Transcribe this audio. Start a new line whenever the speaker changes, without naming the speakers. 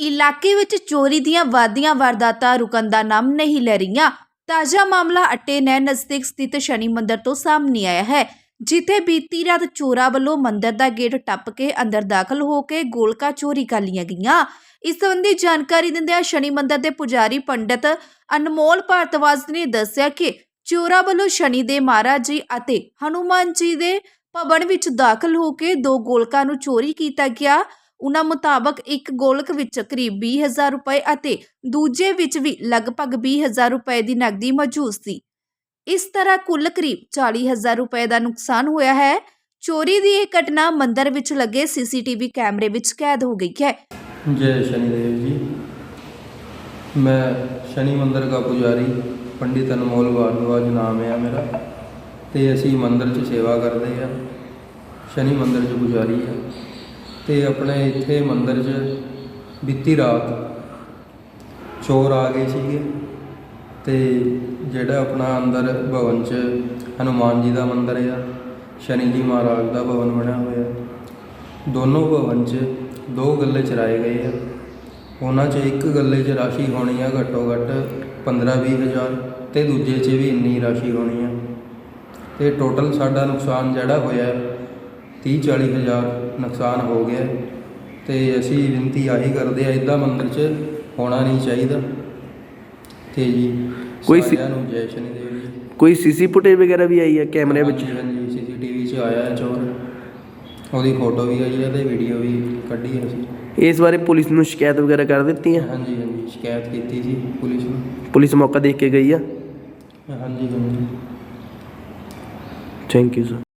ਇਲਾਕੇ ਵਿੱਚ ਚੋਰੀ ਦੀਆਂ ਵਾਧੀਆਂ ਵਾਰਦਾਤਾਂ ਰੁਕਣ ਦਾ ਨਾਮ ਨਹੀਂ ਲੈ ਰਹੀਆਂ। ਤਾਜ਼ਾ ਮਾਮਲਾ ਅੱਟੇ ਨਹਿਰ ਨਜ਼ਦੀਕ ਸਥਿਤ ਸ਼ਨੀ ਮੰਦਰ ਤੋਂ ਸਾਹਮਣੇ ਆਇਆ ਹੈ, ਜਿੱਥੇ ਬੀਤੀ ਰਾਤ ਚੋਰਾਂ ਵੱਲੋਂ ਮੰਦਰ ਦਾ ਗੇਟ ਟੱਪ ਕੇ ਅੰਦਰ ਦਾਖਲ ਹੋ ਕੇ ਗੋਲਕਾ ਚੋਰੀ ਕਰ ਲਈਆਂ ਗਈਆਂ। ਇਸ ਸੰਬੰਧੀ ਜਾਣਕਾਰੀ ਦਿੰਦਿਆਂ ਸ਼ਨੀ ਮੰਦਰ ਦੇ ਪੁਜਾਰੀ ਪੰਡਤ ਅਨਮੋਲ ਭਾਰਤਵਾਜ ਨੇ ਦੱਸਿਆ ਕਿ ਚੋਰਾਂ ਵੱਲੋਂ ਸ਼ਨੀ ਦੇ ਮਹਾਰਾਜ ਜੀ ਅਤੇ ਹਨੂਮਾਨ ਜੀ ਦੇ ਭਵਨ ਵਿੱਚ ਦਾਖਲ ਹੋ ਕੇ ਦੋ ਗੋਲਕਾਂ ਨੂੰ ਚੋਰੀ ਕੀਤਾ ਗਿਆ। ਉਹਨਾਂ ਮੁਤਾਬਕ ਇੱਕ ਗੋਲਕ ਵਿੱਚ ਕਰੀਬ 20000 ਰੁਪਏ ਅਤੇ ਦੂਜੇ ਵਿੱਚ ਵੀ ਲਗਭਗ 20000 ਰੁਪਏ ਦੀ ਨਕਦੀ ਮੌਜੂਦ ਸੀ ਇਸ ਤਰ੍ਹਾਂ ਕੁੱਲ ਕਰੀਬ 40000 ਰੁਪਏ ਦਾ ਨੁਕਸਾਨ ਹੋਇਆ ਹੈ ਚੋਰੀ ਦੀ ਇਹ ਘਟਨਾ ਮੰਦਿਰ ਵਿੱਚ ਲੱਗੇ ਸੀਸੀਟੀਵੀ ਕੈਮਰੇ ਵਿੱਚ ਕੈਦ ਹੋ ਗਈ ਹੈ
जय शनिदेव जी मैं शनि ਮੰਦਰ ਦਾ ਪੁਜਾਰੀ ਪੰਡਿਤ ਅਨਮੋਲ ਭਾਰਦਵਾਜ ਨਾਮ ਹੈ ਮੇਰਾ ਤੇ ਅਸੀਂ ਮੰਦਰ 'ਚ ਸੇਵਾ ਕਰਦੇ ਆ ਸ਼ਨੀ ਮੰਦਰ 'ਚ ਪੁਜਾਰੀ ਆ ਤੇ ਆਪਣੇ ਇੱਥੇ ਮੰਦਰ 'ਚ ਬੀਤੀ ਰਾਤ ਚੋਰ ਆ ਗਏ ਸੀਗੇ ਤੇ ਜਿਹੜਾ ਆਪਣਾ ਅੰਦਰ ਭਵਨ 'ਚ ਹਨੂਮਾਨ ਜੀ ਦਾ ਮੰਦਰ ਆ, ਸ਼ਨੀ ਜੀ ਮਹਾਰਾਜ ਦਾ ਭਵਨ ਬਣਿਆ ਹੋਇਆ। ਦੋਨੋਂ ਭਵਨ 'ਚ ਦੋ ਗੱਲੇ ਚਰਾਏ ਗਏ ਆ। ਉਹਨਾਂ 'ਚ ਇੱਕ ਗੱਲੇ 'ਚ ਰਾਸ਼ੀ ਹੋਣੀ ਆ ਘੱਟੋ ਘੱਟ 15-20 ਹਜ਼ਾਰ ਤੇ ਦੂਜੇ 'ਚ ਵੀ ਇੰਨੀ ਰਾਸ਼ੀ ਹੋਣੀ ਆ। ਤੇ ਟੋਟਲ ਸਾਡਾ ਨੁਕਸਾਨ ਜਿਹੜਾ ਹੋਇਆ 30-40 ਹਜ਼ਾਰ ਨੁਕਸਾਨ ਹੋ ਗਿਆ। ਤੇ ਅਸੀਂ ਬੇਨਤੀ ਆਹੀ ਕਰਦੇ ਆ ਇਦਾਂ ਮੰਦਰ 'ਚ ਹੋਣਾ ਨਹੀਂ ਚਾਹੀਦਾ। ਤੇ ਜੀ
ਕੋਈ
ਸਾਰਿਆਂ ਨੂੰ ਜੈ ਸ਼ਨੀ ਦੇਵ ਜੀ।
ਕੋਈ ਸੀਸੀ ਫੁਟੇਜ ਵਗੈਰਾ ਵੀ ਆਈ ਹੈ ਕੈਮਰੇ ਵਿੱਚ?
ਹਾਂਜੀ ਹਾਂਜੀ ਸੀਸੀਟੀਵੀ 'ਚ ਆਇਆ ਹੈ ਚੋਰ। ਉਹਦੀ ਫੋਟੋ ਵੀ ਆਈ ਹੈ ਤੇ ਵੀਡੀਓ ਵੀ ਕੱਢੀ ਹੈ ਅਸੀਂ।
ਇਸ ਬਾਰੇ ਪੁਲਿਸ ਨੂੰ ਸ਼ਿਕਾਇਤ ਵਗੈਰਾ ਕਰ ਦਿੱਤੀ ਹੈ?
ਹਾਂਜੀ ਹਾਂਜੀ ਸ਼ਿਕਾਇਤ ਕੀਤੀ ਸੀ ਪੁਲਿਸ ਨੂੰ।
ਪੁਲਿਸ ਮੌਕਾ ਦੇਖ ਕੇ ਗਈ ਆ?
ਹਾਂਜੀ ਹਾਂਜੀ।
Thank you sir